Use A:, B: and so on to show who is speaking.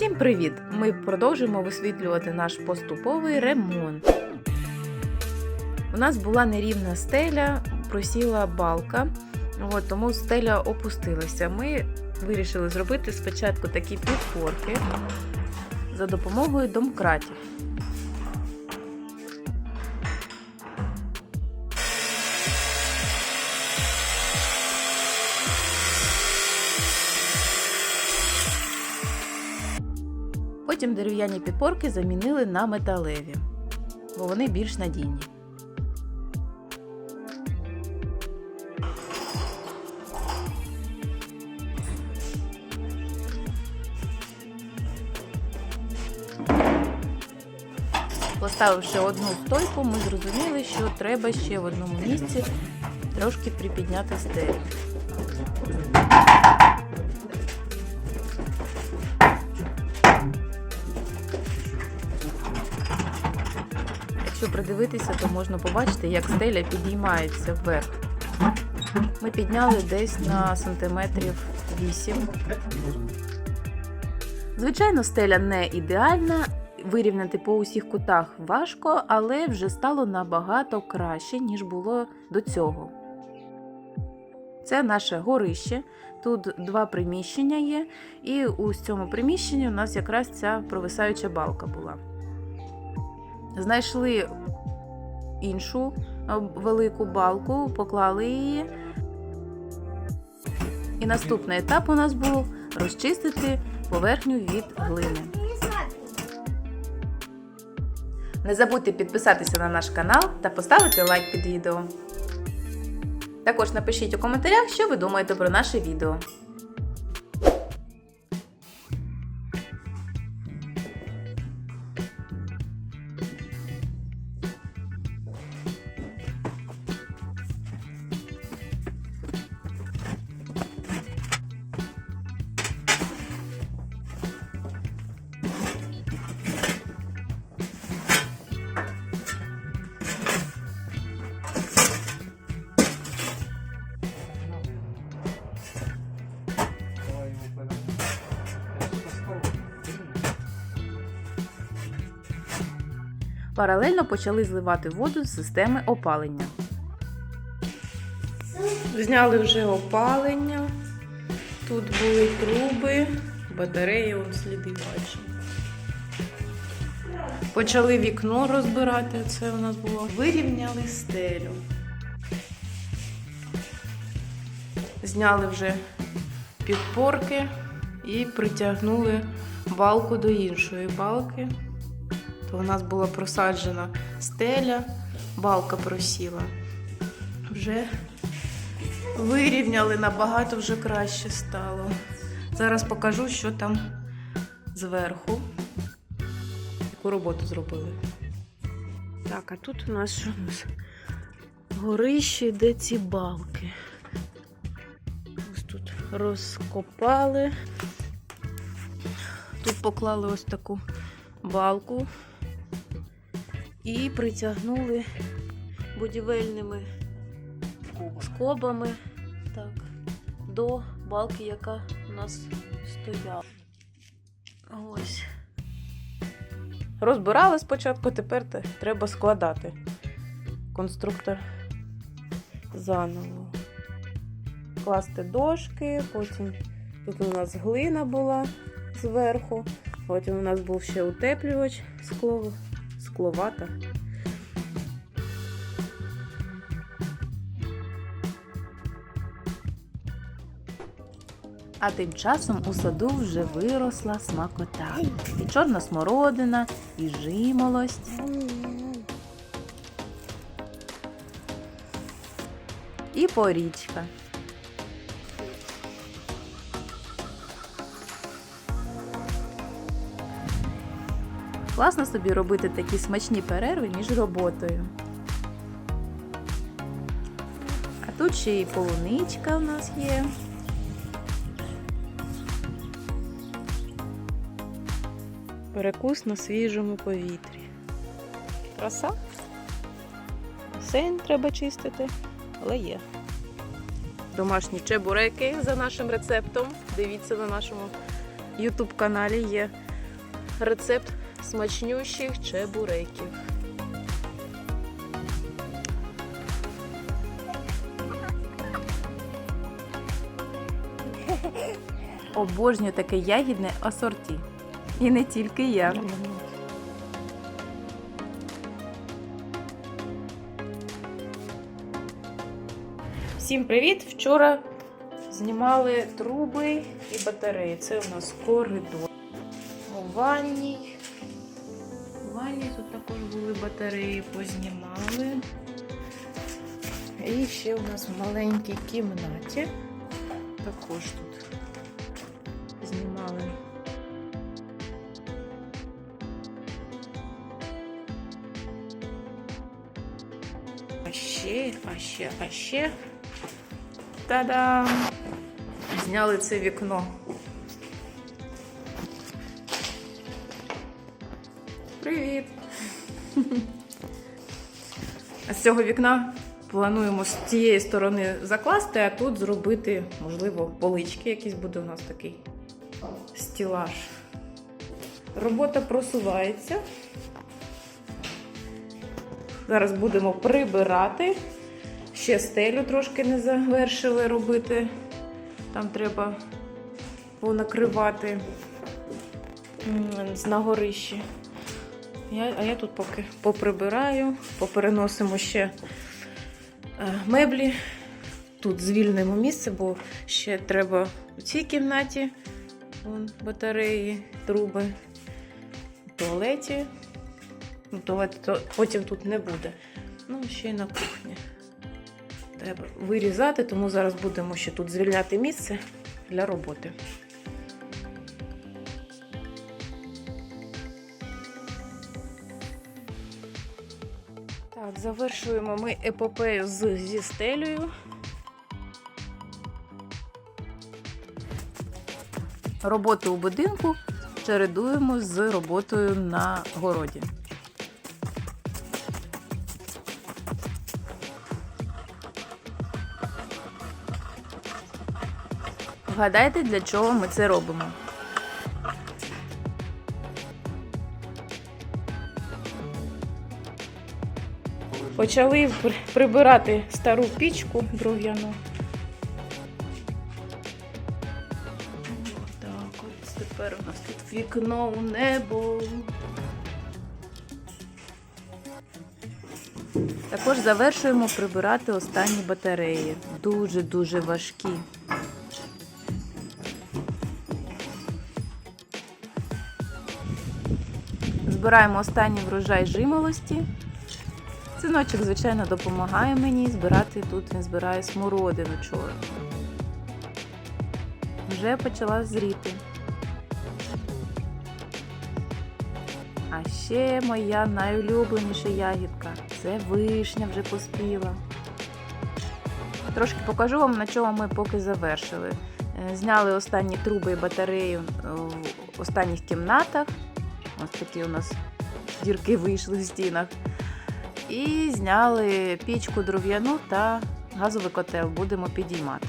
A: Всім привіт! Ми продовжуємо висвітлювати наш поступовий ремонт. У нас була нерівна стеля, просіла балка, от, тому стеля опустилася. Ми вирішили зробити спочатку такі підпорки за допомогою домкратів. Потім дерев'яні підпорки замінили на металеві, бо вони більш надійні. Поставивши одну стойку, ми зрозуміли, що треба ще в одному місці трошки припідняти стелю. Придивитися, то можна побачити, як стеля підіймається вверх. Ми підняли десь на сантиметрів 8. Звичайно, стеля не ідеальна, вирівняти по усіх кутах важко, але вже стало набагато краще, ніж було до цього. Це наше горище. Тут два приміщення є, і у цьому приміщенні у нас якраз ця провисаюча балка була. Знайшли іншу е, велику балку, поклали її. І наступний етап у нас був розчистити поверхню від глини. Не забудьте підписатися на наш канал та поставити лайк під відео. Також напишіть у коментарях, що ви думаєте про наше відео. Паралельно почали зливати воду з системи опалення. Зняли вже опалення. Тут були труби, батареї, он сліди бачимо. Почали вікно розбирати, це у нас було. Вирівняли стелю. Зняли вже підпорки і притягнули балку до іншої балки. То у нас була просаджена стеля, балка просіла. Вже вирівняли набагато вже краще стало. Зараз покажу, що там зверху. Яку роботу зробили. Так, а тут у нас що у нас? Горище, де ці балки. Ось тут розкопали. Тут поклали ось таку балку і притягнули будівельними скобами так, до балки, яка у нас стояла. Ось. Розбирали спочатку, тепер треба складати конструктор заново. Класти дошки, потім тут у нас глина була зверху, потім у нас був ще утеплювач скло, скловата. А тим часом у саду вже виросла смакота. І чорна смородина, і жимолость. І порічка. Класно собі робити такі смачні перерви між роботою. А тут ще і полуничка у нас є. Перекус на свіжому повітрі. Краса. Басейн треба чистити, але є. Домашні чебуреки за нашим рецептом. Дивіться на нашому YouTube каналі є рецепт смачнющих чебуреків. Обожнюю таке ягідне асорті. І не тільки я. Всім привіт! Вчора знімали труби і батареї. Це у нас коридор. У ванній. Ванній тут також були батареї, познімали. І ще у нас в маленькій кімнаті. Також тут знімали. А ще, а ще, а ще. Та-дам! Зняли це вікно. Привіт! З цього вікна плануємо з тієї сторони закласти, а тут зробити, можливо, полички якийсь буде у нас такий стілаж. Робота просувається. Зараз будемо прибирати. Ще стелю трошки не завершили робити. Там треба понакривати м, з нагорищі. Я, а я тут поки поприбираю, попереносимо ще е, меблі. Тут звільнимо місце, бо ще треба у цій кімнаті вон, батареї, труби, туалеті. Ну, туалет то потім тут не буде. Ну, ще й на кухні. Треба вирізати, тому зараз будемо ще тут звільняти місце для роботи. Так, завершуємо ми епопею з, зі стелею. Роботу у будинку чередуємо з роботою на городі. Вгадайте, для чого ми це робимо? Почали прибирати стару пічку дров'яну. Так, от тепер у нас тут вікно у небо. Також завершуємо прибирати останні батареї. Дуже-дуже важкі. Збираємо останній врожай жимолості. Синочок, звичайно, допомагає мені збирати тут. Він збирає смородину чорну. Вже почала зріти. А ще моя найулюбленіша ягідка це вишня вже поспіла. Трошки покажу вам, на чому ми поки завершили. Е, Зняли останні труби і батареї в останніх кімнатах. Ось такі у нас дірки вийшли в стінах. І зняли пічку дров'яну та газовий котел. Будемо підіймати.